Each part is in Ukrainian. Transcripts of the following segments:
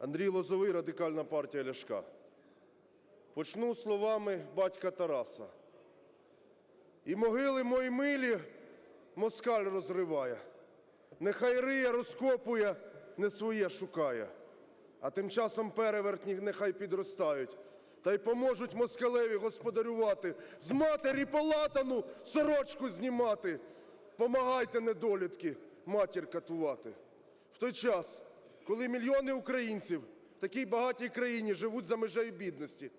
Андрій Лозовий, Радикальна партія Ляшка. Почну словами батька Тараса. І могили мої милі москаль розриває, нехай риє, розкопує, не своє шукає. А тим часом перевертні нехай підростають, та й поможуть москалеві господарювати, з матері полатану сорочку знімати. Помагайте, недолітки, матір катувати. В той час, коли мільйони українців в такій багатій країні живуть за межею бідності,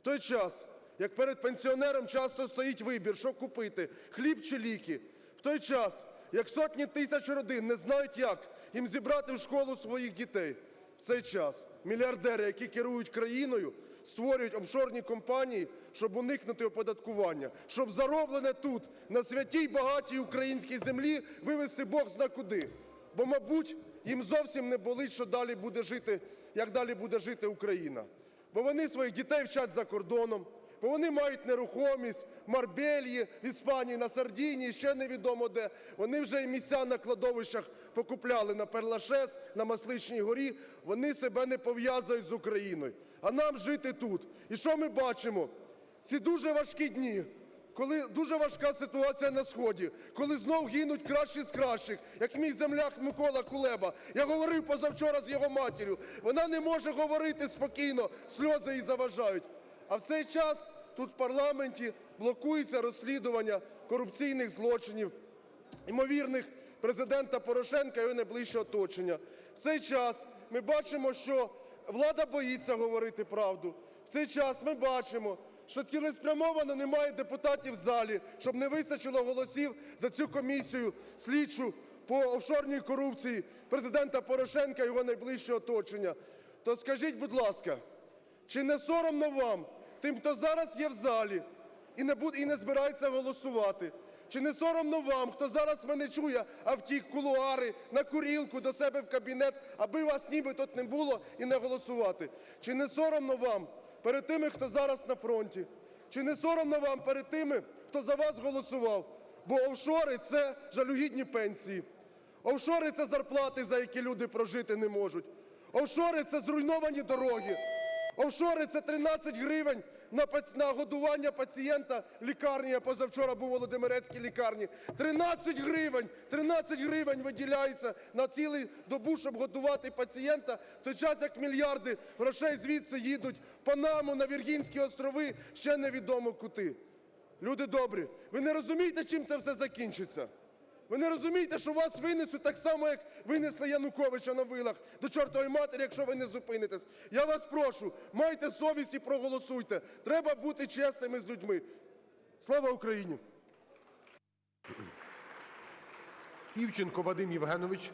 в той час, як перед пенсіонером часто стоїть вибір, що купити – хліб чи ліки, в той час, як сотні тисяч родин не знають, як їм зібрати в школу своїх дітей, в цей час мільярдери, які керують країною, створюють офшорні компанії, щоб уникнути оподаткування, щоб зароблене тут, на святій багатій українській землі, вивести Бог зна куди. Бо, мабуть, їм зовсім не болить, що далі буде жити, як далі буде жити Україна. Бо вони своїх дітей вчать за кордоном, бо вони мають нерухомість в Марбельї, в Іспанії, на Сардінії, ще невідомо де. Вони вже і місця на кладовищах покупляли на Перлашес, на Масличній горі. Вони себе не пов'язують з Україною. А нам жити тут. І що ми бачимо? Ці дуже важкі дні, коли дуже важка ситуація на сході, коли знов гинуть кращі з кращих, як мій земляк Микола Кулеба. Я говорив позавчора з його матір'ю. Вона не може говорити спокійно, сльози їй заважають. А в цей час тут в парламенті блокується розслідування корупційних злочинів, ймовірних Президента Порошенка і його найближчого оточення. В цей час ми бачимо, що влада боїться говорити правду. В цей час ми бачимо, що цілеспрямовано немає депутатів в залі, щоб не вистачило голосів за цю комісію слідчу по офшорній корупції Президента Порошенка і його найближчого оточення. То скажіть, будь ласка, чи не соромно вам, тим, хто зараз є в залі і не буде, і не збирається голосувати? Чи не соромно вам, хто зараз мене чує, а в кулуари, на курілку до себе в кабінет, аби вас ніби тут не було і не голосувати? Чи не соромно вам перед тими, хто зараз на фронті? Чи не соромно вам перед тими, хто за вас голосував? Бо офшори – це жалюгідні пенсії. Офшори – це зарплати, за які люди прожити не можуть. Офшори – це зруйновані дороги. Офшори – це 13 гривень на годування пацієнта лікарні. Я позавчора був у Володимирецькій лікарні. 13 гривень! 13 гривень виділяється на цілу добу, щоб годувати пацієнта, в той час як мільярди грошей звідси їдуть в Панаму, на Віргінські острови, ще невідомо куди. Люди добрі, ви не розумієте, чим це все закінчиться? Ви не розумієте, що вас винесуть так само, як винесли Януковича на вилах до чортової матері, якщо ви не зупинитесь. Я вас прошу, майте совість і проголосуйте. Треба бути чесними з людьми. Слава Україні! Івченко Вадим Євгенович